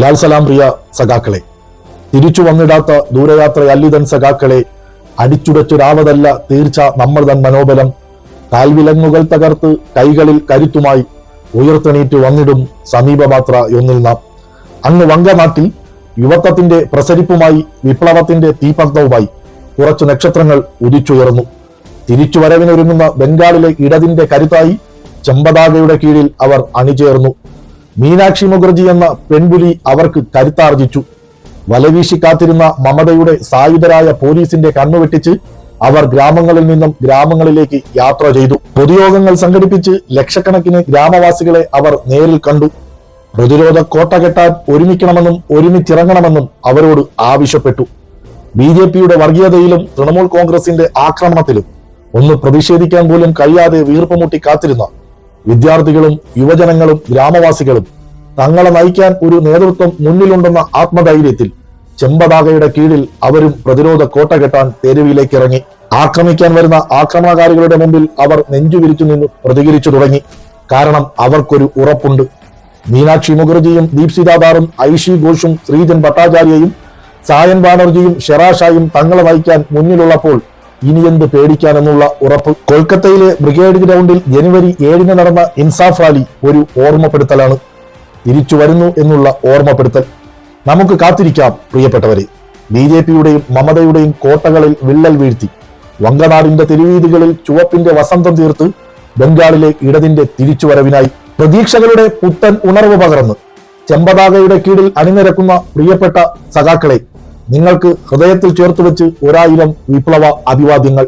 ലാൽ സലാം പ്രിയ സഖാക്കളെ തിരിച്ചു വന്നിടാത്ത ദൂരയാത്ര അല്ലിതൻ സഖാക്കളെ അടിച്ചുടച്ചൊരാവതല്ല തീർച്ച നമ്മൾ തൻ മനോബലം. കാൽവിലങ്ങുകൾ തകർത്ത് കൈകളിൽ കരുത്തുമായി ഉയർത്തെണീറ്റ് വന്നിടും സമീപമാത്ര ഒന്നിൽ നാം. അങ്ങ് വങ്കനാട്ടിൽ യുവത്വത്തിന്റെ പ്രസരിപ്പുമായി വിപ്ലവത്തിന്റെ തീപന്തവുമായി കുറച്ചു നക്ഷത്രങ്ങൾ ഉദിച്ചുയർന്നു. തിരിച്ചുവരവിനൊരുങ്ങുന്ന ബംഗാളിലെ ഇടതിന്റെ കരുത്തായി ചെമ്പതാകയുടെ കീഴിൽ അവർ അണിചേർന്നു. മീനാക്ഷി മുഖർജി എന്ന പെൺപുലി അവർക്ക് കരുത്താർജിച്ചു. വലവീശി കാത്തിരുന്ന മമതയുടെ സായുധരായ പോലീസിന്റെ കണ്ണുവെട്ടിച്ച് അവർ ഗ്രാമങ്ങളിൽ നിന്നും ഗ്രാമങ്ങളിലേക്ക് യാത്ര ചെയ്തു. പൊതുയോഗങ്ങൾ സംഘടിപ്പിച്ച് ലക്ഷക്കണക്കിന് ഗ്രാമവാസികളെ അവർ നേരിൽ കണ്ടു. പ്രതിരോധ കോട്ട കെട്ടാൻ ഒരുമിക്കണമെന്നും ഒരുമിച്ചിറങ്ങണമെന്നും അവരോട് ആവശ്യപ്പെട്ടു. ബി ജെ പിയുടെ വർഗീയതയിലും തൃണമൂൽ കോൺഗ്രസിന്റെ ആക്രമണത്തിലും ഒന്ന് പ്രതിഷേധിക്കാൻ പോലും കഴിയാതെ വീർപ്പുമുട്ടി കാത്തിരുന്ന വിദ്യാർത്ഥികളും യുവജനങ്ങളും ഗ്രാമവാസികളും തങ്ങളെ നയിക്കാൻ ഒരു നേതൃത്വം മുന്നിലുണ്ടെന്ന ആത്മധൈര്യത്തിൽ ചെമ്പതാകയുടെ കീഴിൽ അവരും പ്രതിരോധ കോട്ട കെട്ടാൻ തെരുവിലേക്ക് ഇറങ്ങി ആക്രമിക്കാൻ വരുന്ന ആക്രമണകാരികളുടെ മുമ്പിൽ അവർ നെഞ്ചുവിരിച്ചു നിന്ന് പ്രതികരിച്ചു തുടങ്ങി. കാരണം അവർക്കൊരു ഉറപ്പുണ്ട്. മീനാക്ഷി മുഖർജിയും ദീപ്സിദാദാറും ഐഷി ഘോഷും ശ്രീജൻ ഭട്ടാചാര്യയും സായൻ ബാനർജിയും ഷെറാഷായും തങ്ങളെ നയിക്കാൻ മുന്നിലുള്ളപ്പോൾ ഇനി എന്ത് പേടിക്കാനെന്നുള്ള ഉറപ്പ്. കൊൽക്കത്തയിലെ ബ്രിഗേഡ് ഗ്രൗണ്ടിൽ ജനുവരി ഏഴിന് നടന്ന ഇൻസാഫ് റാലി ഒരു ഓർമ്മപ്പെടുത്തലാണ്. തിരിച്ചു വരുന്നു എന്നുള്ള ഓർമ്മപ്പെടുത്തൽ. നമുക്ക് കാത്തിരിക്കാം പ്രിയപ്പെട്ടവരെ. ബി ജെ പിയുടെയും മമതയുടെയും കോട്ടകളിൽ വിള്ളൽ വീഴ്ത്തി. വങ്കനാടിന്റെ തെരുവീതികളിൽ ചുവപ്പിന്റെ വസന്തം തീർത്ത് ബംഗാളിലെ ഇടതിന്റെ തിരിച്ചുവരവിനായി പ്രതീക്ഷകളുടെ പുത്തൻ ഉണർവ് പകർന്ന്. ചെമ്പതാകയുടെ കീഴിൽ അണിനിരക്കുന്ന പ്രിയപ്പെട്ട സഖാക്കളെ നിങ്ങൾക്ക് ഹൃദയത്തിൽ ചേർത്ത് വെച്ച് ഒരായിരം വിപ്ലവ അഭിവാദ്യങ്ങൾ